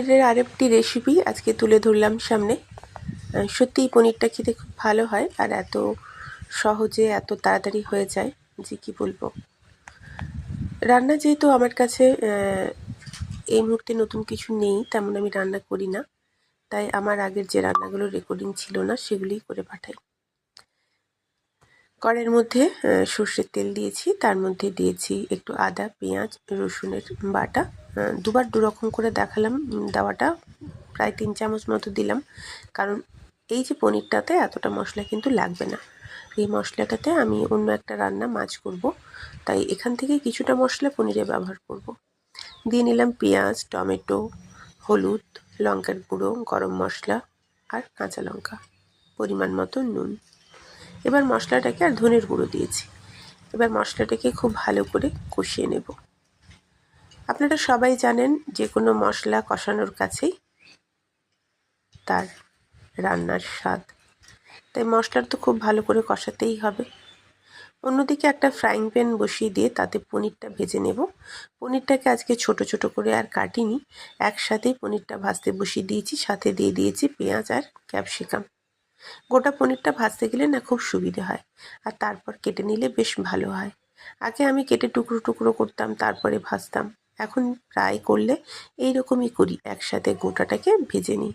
পনিরের আরেকটি রেসিপি আজকে তুলে ধরলাম সামনে। সত্যিই পনিরটা খেতে খুব ভালো হয় আর এত সহজে, এত তাড়াতাড়ি হয়ে যায় যে কি বলব। রান্না যেহেতু আমার কাছে এই মুহূর্তে নতুন কিছু নেই, তেমন আমি রান্না করি না। তাই আমার আগের যে রান্নাগুলো রেকর্ডিং ছিল না, সেগুলিই করে পাঠাই। কড়াইয়ের মধ্যে সর্ষের তেল দিয়েছি। তার মধ্যে দিয়েছি একটু আদা, পেঁয়াজ, রসুনের বাটা। দুবার দুরকম করে দেখালাম দেওয়াটা প্রায় তিন চামচ মতো দিলাম। কারণ এই যে পনিরটাতে এতটা মশলা কিন্তু লাগবে না। এই মশলাটাতে আমি অন্য একটা রান্না মাছ করব। তাই এখান থেকে কিছুটা মশলা পনিরে ব্যবহার করব। দিয়ে নিলাম পেঁয়াজ, টমেটো, হলুদ, লঙ্কার গুঁড়ো, গরম মশলা আর কাঁচা লঙ্কা। পরিমাণ মতো নুন। এবার মশলাটাকে আর ধনের গুঁড়ো দিয়েছি। এবার মশলাটাকে খুব ভালো করে কষিয়ে নেব। আপনারা সবাই জানেন যে কোনো মশলা কষানোর কাছেই তার রান্নার স্বাদ। তাই মশলার তো খুব ভালো করে কষাতেই হবে। অন্যদিকে একটা ফ্রাইং প্যান বসিয়ে দিয়ে তাতে পনিরটা ভেজে নেব। পনিরটাকে আজকে ছোট ছোট করে আর কাটিনি। একসাথেই পনিরটা ভাজতে বসিয়ে দিয়েছি, সাথে দিয়ে দিয়েছি পেঁয়াজ আর ক্যাপসিকাম। গোটা পনিরটা ভাজতে গেলে না খুব সুবিধে হয়। আর তারপর কেটে নিলে বেশ ভালো হয়। আগে আমি কেটে টুকরো টুকরো করতাম, তারপরে ভাজতাম। এখন প্রায় করলে এই রকমই করি, একসাথে গোটাটাকে ভেজে নিই।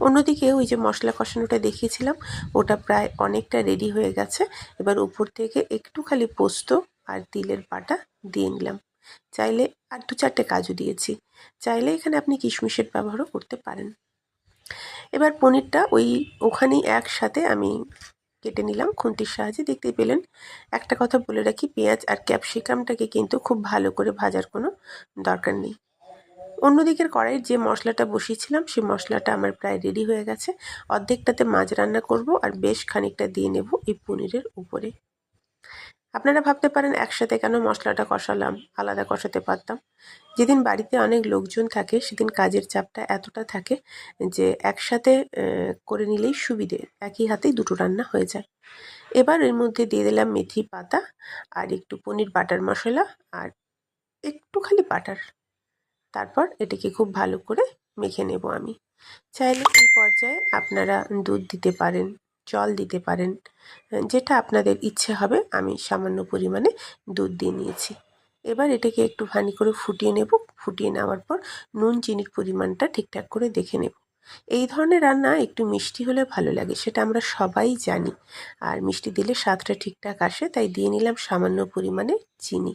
অন্যদিকে ওই যে মশলা কষানোটা দেখিয়েছিলাম, ওটা প্রায় অনেকটা রেডি হয়ে গেছে। এবার উপর থেকে একটু খালি পোস্ত আর তিলের পাটা দিয়ে নিলাম। চাইলে আর দু চারটে কাজু দিয়েছি। চাইলে এখানে আপনি কিশমিশের ব্যবহারও করতে পারেন। এবার পনিরটা ওই ওখানেই একসাথে আমি কেটে নিলাম। খুন্তির সাহায্যে দেখতেই পেলেন, একটা কথা বলে রাখি, পেঁয়াজ আর ক্যাপসিকামটাকে কিন্তু খুব ভালো করে ভাজার কোনো দরকার নেই। অন্যদিকের কড়াইয়ের যে মশলাটা বসিয়েছিলাম সেই মশলাটা আমার প্রায় রেডি হয়ে গেছে। অর্ধেকটাতে মাছ রান্না করব আর বেশ খানিকটা দিয়ে নেব এই পনিরের উপরে। আপনারা ভাবতে পারেন, একসাথে কেন মশলাটা কষালাম, আলাদা কষাতে পারতাম। যেদিন বাড়িতে অনেক লোকজন থাকে, সেদিন কাজের চাপটা এতটা থাকে যে একসাথে করে নিলেই সুবিধে, একই হাতেই দুটো রান্না হয়ে যায়। এবার এর মধ্যে দিয়ে দিলাম মেথি পাতা, আর একটু পনির বাটার মশলা, আর একটু খালি বাটার। তারপর এটাকে খুব ভালো করে মেখে নেব আমি। চাইলে এই পর্যায়ে আপনারা দুধ দিতে পারেন। জল দিতে পারেন। যেটা আপনাদের ইচ্ছে হবে, আমি সামান্য পরিমাণে দুধ দিয়ে নিয়েছি। এবার এটাকে একটু ভানি করে ফুটিয়ে নেব। ফুটিয়ে নেওয়ার পর নুন, চিনির পরিমাণটা ঠিকঠাক করে দেখে নেব। এই ধরনের রান্না একটু মিষ্টি হলে ভালো লাগে, সেটা আমরা সবাই জানি। আর মিষ্টি দিলে স্বাদটা ঠিকঠাক আসে, তাই দিয়ে নিলাম সামান্য পরিমাণে চিনি।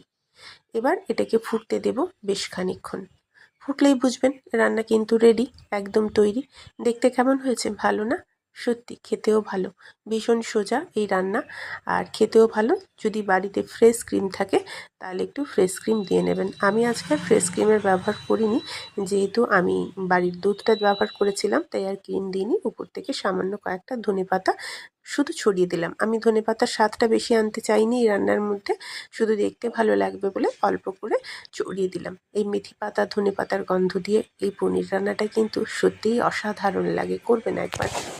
এবার এটাকে ফুটতে দেব বেশ খানিকক্ষণ। ফুটলেই বুঝবেন, রান্না কিন্তু রেডি, একদম তৈরি। দেখতে কেমন হয়েছে, ভালো না? সত্যি খেতেও ভালো। ভীষণ সোজা এই রান্না। আর খেতেও ভালো, যদি বাড়িতে ফ্রেশ ক্রিম থাকে, তাহলে একটু ফ্রেশ ক্রিম দিয়ে নেবেন। আমি আজকে ফ্রেশ ক্রিমের ব্যবহার করিনি, যেহেতু আমি বাড়ির দুধটা ব্যবহার করেছিলাম, তাই আর ক্রিম দিইনি। উপর থেকে সামান্য কয়েকটা ধনে পাতা শুধু ছড়িয়ে দিলাম। আমি ধনে পাতার স্বাদটা বেশি আনতে চাইনি এই রান্নার মধ্যে, শুধু দেখতে ভালো লাগবে বলে অল্প করে ছড়িয়ে দিলাম। এই মেথি পাতা, ধনে পাতার গন্ধ দিয়ে এই পনির রান্নাটা কিন্তু সত্যিই অসাধারণ লাগে, করবেন একবার।